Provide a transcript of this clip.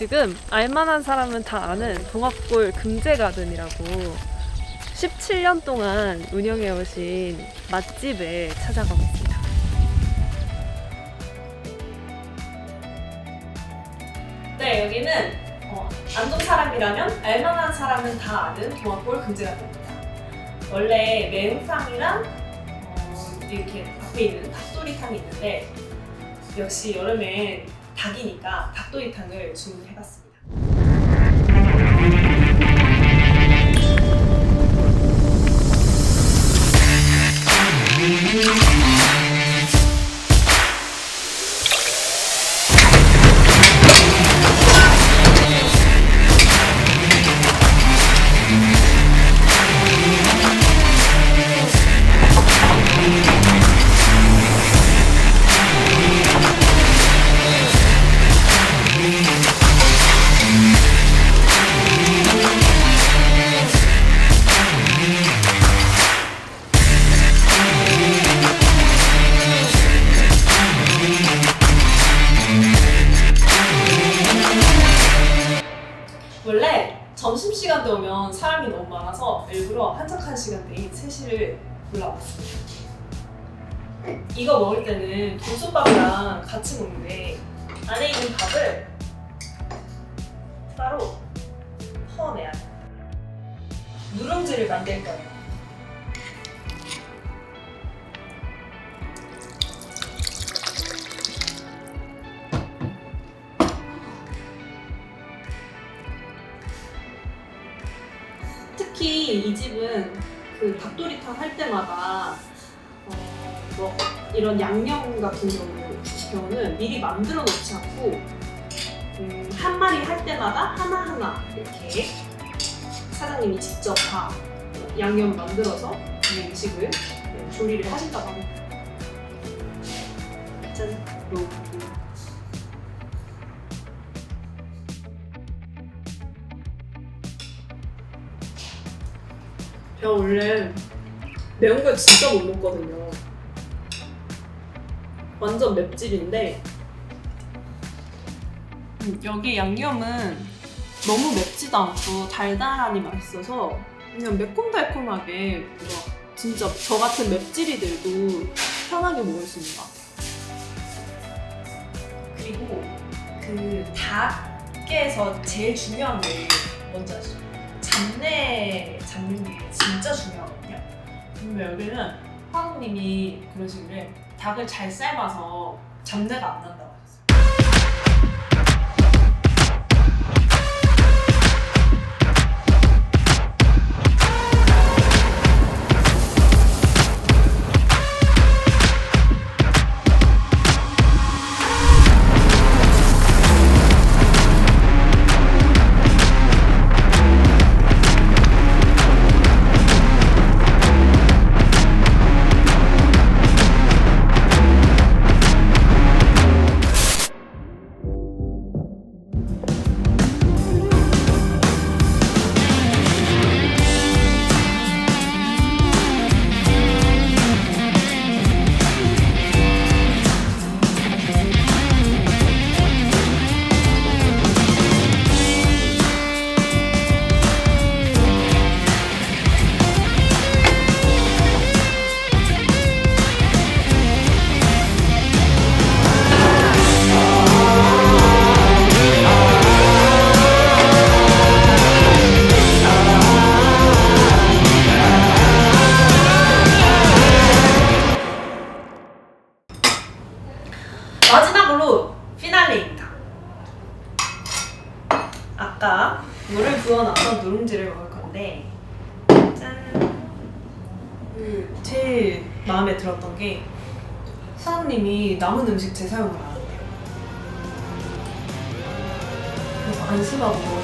지금 알만한 사람은 다 아는 동학골 금제가든이라고 17년 동안 운영해 오신 맛집에 찾아가고 있습니다. 네, 여기는 어, 안동 사람이라면 알만한 사람은 다 아는 동학골 금제가든입니다. 원래 매운탕이랑 어, 이렇게 앞에 있는 닭도리탕이 있는데 역시 여름엔 닭이니까 닭도리탕을 주문해봤습니다. 점심시간 때 오면 사람이 너무 많아서 일부러 한적한 시간대인 3시를 골라봤습니다. 이거 먹을 때는 돌솥밥이랑 같이 먹는데 안에 있는 밥을 따로 퍼내야 돼요. 누룽지를 만들 거예요. 특히 이 집은 그 닭도리탕 할 때마다 어, 뭐 이런 양념 같은 경우 경우 는 미리 만들어 놓지 않고 음, 한 마리 할 때마다 하나 하나 이렇게 사장님이 직접 다 양념 만들어서 이 음식을 네, 조리를 하신다고 합니다. 짠. 요. 제가 원래 매운 걸 진짜 못 먹거든요. 완전 맵찔인데 음, 여기 양념은 너무 맵지도 않고 달달하니 맛있어서 그냥 매콤달콤하게 뭐 진짜 저 같은 맵찔이들도 편하게 먹을 수 있는 것 같아요. 그리고 그 닭에서 제일 중요한 게 뭔지 아시죠? 잡내 잡는 게 진짜 중요하거든요. 근데 여기는 화국님이 그러시길래 닭을 잘 삶아서 잡내가 안 난다고 마지막으로 피날레입니다. 아까 물을 부어놔서 누룽지를 먹을 건데 짠. 그 제일 마음에 들었던 게 사장님이 남은 음식 재사용을 안 한대요. 그래서 안심하고